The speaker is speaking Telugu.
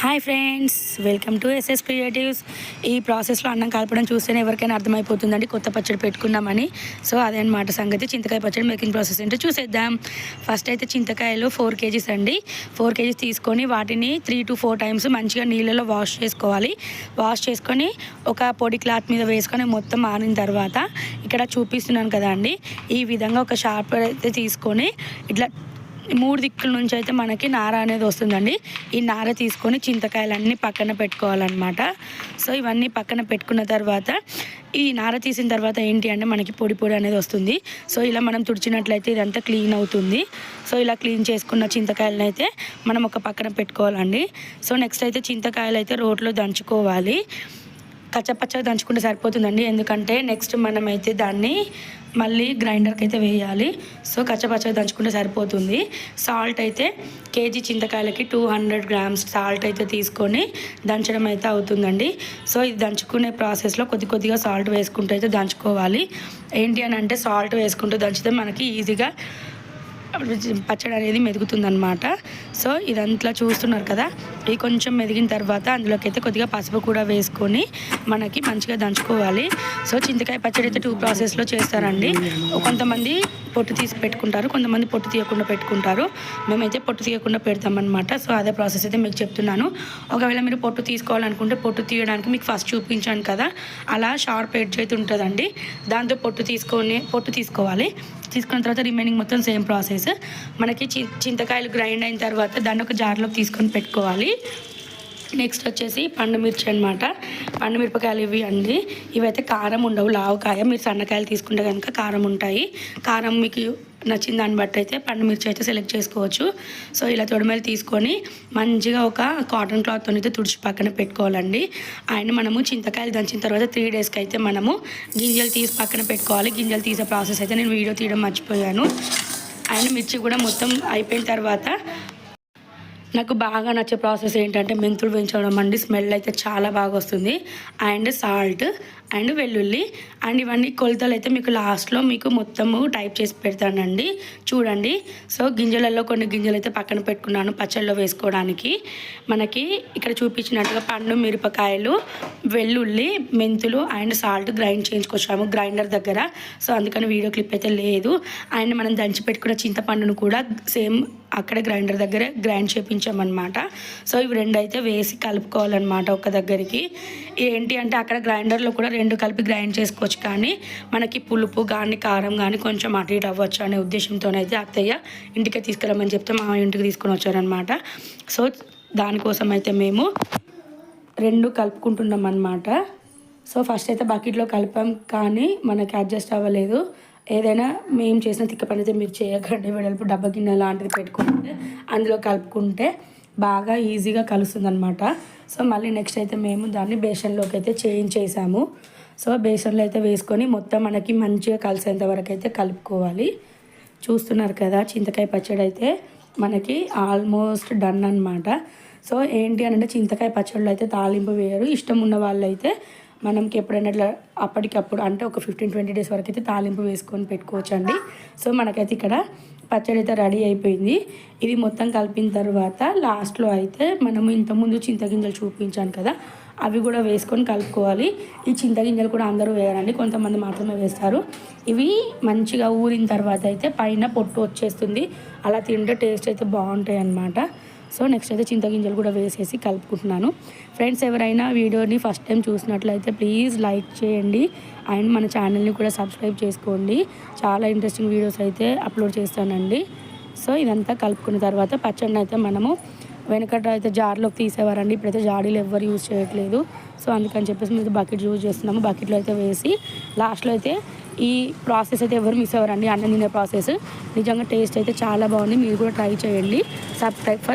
Hi friends welcome to SS creatives ఈ ప్రాసెస్లో అన్నం కలపడం చూస్తేనే ఎవరికైనా అర్థమైపోతుందండి. కొత్త పచ్చడి పెట్టుకున్నామని. సో అదే అనమాట సంగతి. చింతకాయ పచ్చడి మేకింగ్ ప్రాసెస్ ఏంటో చూసేద్దాం. ఫస్ట్ అయితే చింతకాయలు ఫోర్ కేజీస్ అండి. ఫోర్ కేజీస్ తీసుకొని వాటిని త్రీ టు ఫోర్ టైమ్స్ మంచిగా నీళ్ళలో వాష్ చేసుకోవాలి. వాష్ చేసుకొని ఒక పొడి క్లాత్ మీద వేసుకొని మొత్తం ఆరిన తర్వాత ఇక్కడ చూపిస్తున్నాను కదా అండి. ఈ విధంగా ఒక షార్ప్ అయితే తీసుకొని ఇట్లా మూడు దిక్కుల నుంచి అయితే మనకి నార అనేది వస్తుందండి. ఈ నార తీసుకొని చింతకాయలన్నీ పక్కన పెట్టుకోవాలన్నమాట. సో ఇవన్నీ పక్కన పెట్టుకున్న తర్వాత ఈ నార తీసిన తర్వాత ఏంటి అంటే మనకి పొడి పొడి అనేది వస్తుంది. సో ఇలా మనం తుడిచినట్లయితే ఇదంతా క్లీన్ అవుతుంది. సో ఇలా క్లీన్ చేసుకున్న చింతకాయలను అయితే మనం ఒక పక్కన పెట్టుకోవాలండి. సో నెక్స్ట్ అయితే చింతకాయలు అయితే రోట్లో దంచుకోవాలి. కచ్చపచ్చగా దంచుకుంటే సరిపోతుందండి. ఎందుకంటే నెక్స్ట్ మనమైతే దాన్ని మళ్ళీ గ్రైండర్కి అయితే వేయాలి. సో కచ్చపచ్చగా దంచుకుంటే సరిపోతుంది. సాల్ట్ అయితే కేజీ చింతకాయలకి టూ హండ్రెడ్ గ్రామ్స్ సాల్ట్ అయితే తీసుకొని దంచడం అయితే అవుతుందండి. సో ఇది దంచుకునే ప్రాసెస్లో కొద్ది కొద్దిగా సాల్ట్ వేసుకుంటూ అయితే దంచుకోవాలి. ఏంటి అని అంటే సాల్ట్ వేసుకుంటూ దంచితే మనకి ఈజీగా పచ్చడి అనేది మెదుగుతుందనమాట సో ఇదంతా చూస్తున్నారు కదా. ఇది కొంచెం మెదిగిన తర్వాత అందులోకి అయితే కొద్దిగా పసుపు కూడా వేసుకొని మనకి మంచిగా దంచుకోవాలి. సో చింతకాయ పచ్చడి అయితే టూ ప్రాసెస్లో చేస్తారండి. కొంతమంది పొట్టు తీసి పెట్టుకుంటారు కొంతమంది పొట్టు తీయకుండా పెట్టుకుంటారు. మేమైతే పొట్టు తీయకుండా పెడతామన్నమాట. సో అదే ప్రాసెస్ అయితే మీకు చెప్తున్నాను. ఒకవేళ మీరు పొట్టు తీసుకోవాలనుకుంటే పొట్టు తీయడానికి మీకు ఫస్ట్ చూపించాను కదా. అలా షార్ప్ ఎడ్జ్ అయితే ఉంటుందండి. దాంతో పొట్టు తీసుకొని పొట్టు తీసుకోవాలి. తీసుకున్న తర్వాత రిమైనింగ్ మొత్తం సేమ్ ప్రాసెస్ మనకి చి చింతకాయలు గ్రైండ్ అయిన తర్వాత దాన్ని ఒక జార్లోకి తీసుకొని పెట్టుకోవాలి. నెక్స్ట్ వచ్చేసి పండు మిర్చి అనమాట పండు మిరపకాయలు ఇవి అండి. ఇవైతే కారం ఉండవు లావకాయ. మీరు సన్నకాయలు తీసుకుంటే కనుక కారం ఉంటాయి. కారం మీకు నచ్చిన దాన్ని బట్టి అయితే పండు మిర్చి అయితే సెలెక్ట్ చేసుకోవచ్చు. సో ఇలా తొడిమేలు తీసుకొని మంచిగా ఒక కాటన్ క్లాత్తో అయితే తుడిచి పక్కన పెట్టుకోవాలండి. ఆయన మనము చింతకాయలు దంచిన తర్వాత త్రీ డేస్కి అయితే మనము గింజలు తీసి పక్కన పెట్టుకోవాలి. గింజలు తీసే ప్రాసెస్ అయితే నేను వీడియో తీయడం మర్చిపోయాను. అండ్ మిర్చి కూడా మొత్తం అయిపోయిన తర్వాత నాకు బాగా నచ్చే ప్రాసెస్ ఏంటంటే మెంతులు పెంచడం అండి. స్మెల్ అయితే చాలా బాగా వస్తుంది. And salt. అండ్ వెల్లుల్లి. అండ్ ఇవన్నీ కొలతలు అయితే మీకు లాస్ట్లో మీకు మొత్తము టైప్ చేసి పెడతానండి. చూడండి. సో గింజలలో కొన్ని గింజలు అయితే పక్కన పెట్టుకున్నాను పచ్చళ్ళలో వేసుకోవడానికి. మనకి ఇక్కడ చూపించినట్టుగా పండు మిరపకాయలు వెల్లుల్లి మెంతులు అండ్ సాల్ట్ గ్రైండ్ చేయించుకొచ్చాము గ్రైండర్ దగ్గర. సో అందుకని వీడియో క్లిప్ అయితే లేదు. అండ్ మనం దంచి పెట్టుకున్న చింతపండును కూడా సేమ్ అక్కడ గ్రైండర్ దగ్గర గ్రైండ్ చేపించామన్నమాట. సో ఇవి రెండు అయితే వేసి కలుపుకోవాలన్నమాట ఒక దగ్గరికి. ఏంటి అంటే అక్కడ గ్రైండర్లో కూడా రెండు కలిపి గ్రైండ్ చేసుకోవచ్చు. కానీ మనకి పులుపు కానీ కారం కానీ కొంచెం అటు ఇటు అవ్వచ్చు అనే ఉద్దేశంతోనైతే అత్తయ్య ఇంటికి తీసుకురమ్మని చెప్తే మా ఇంటికి తీసుకొని వచ్చారనమాట సో దానికోసం అయితే మేము రెండు కలుపుకుంటున్నాం అనమాట సో ఫస్ట్ అయితే బకెట్లో కలిపాం కానీ మనకి అడ్జస్ట్ అవ్వలేదు. ఏదైనా మేము చేసిన తిక్క పని అయితే మీరు చేయకండి. వెడల్పు డబ్బా గిన్నె లాంటిది పెట్టుకుంటే అందులో కలుపుకుంటే బాగా ఈజీగా కలుస్తుంది అనమాట సో మళ్ళీ నెక్స్ట్ అయితే మేము దాన్ని బేసన్లోకి అయితే చేంజ్ చేసాము. సో బేసన్లో అయితే వేసుకొని మొత్తం మనకి మంచిగా కలిసేంత వరకు అయితే కలుపుకోవాలి. చూస్తున్నారు కదా చింతకాయ పచ్చడి అయితే మనకి ఆల్మోస్ట్ డన్ అనమాట సో ఏంటి అని అంటే చింతకాయ పచ్చళ్ళు అయితే తాలింపు వేయరు. ఇష్టం ఉన్న వాళ్ళు అయితే మనకి ఎప్పుడైనా ఇట్లా అప్పటికప్పుడు అంటే ఒక ఫిఫ్టీన్ ట్వంటీ డేస్ వరకు అయితే తాలింపు వేసుకొని పెట్టుకోవచ్చు అండి సో మనకైతే ఇక్కడ పచ్చడి అయితే రెడీ అయిపోయింది. ఇది మొత్తం కలిపిన తర్వాత లాస్ట్లో అయితే మనము ఇంతకుముందు చింతగింజలు చూపించాను కదా అవి కూడా వేసుకొని కలుపుకోవాలి. ఈ చింతగింజలు కూడా అందరూ వేయరండి కొంతమంది మాత్రమే వేస్తారు. ఇవి మంచిగా ఊరిన తర్వాత అయితే పైన పొట్టు వచ్చేస్తుంది. అలా తింటే టేస్ట్ అయితే బాగుంటాయి అన్నమాట సో నెక్స్ట్ అయితే చింతగింజలు కూడా వేసేసి కలుపుకుంటున్నాను. ఫ్రెండ్స్ ఎవరైనా వీడియోని ఫస్ట్ టైం చూసినట్లయితే ప్లీజ్ లైక్ చేయండి. అండ్ మన ఛానల్ని కూడా సబ్స్క్రైబ్ చేసుకోండి. చాలా ఇంట్రెస్టింగ్ వీడియోస్ అయితే అప్లోడ్ చేస్తానండి. సో ఇదంతా కలుపుకున్న తర్వాత పచ్చడిని అయితే మనము వెనకట అయితే జార్లోకి తీసేవారండి. ఇప్పుడైతే జాడీలు ఎవ్వరు యూజ్ చేయట్లేదు. సో అందుకని చెప్పేసి మేము బకెట్ యూజ్ చేస్తున్నాము. బకెట్లో అయితే వేసి లాస్ట్లో అయితే ఈ ప్రాసెస్ అయితే ఎవరు మిస్ అవ్వరండి? అన్నం తినే ప్రాసెస్ నిజంగా టేస్ట్ అయితే చాలా బాగుంది. మీరు కూడా ట్రై చేయండి. Subscribe for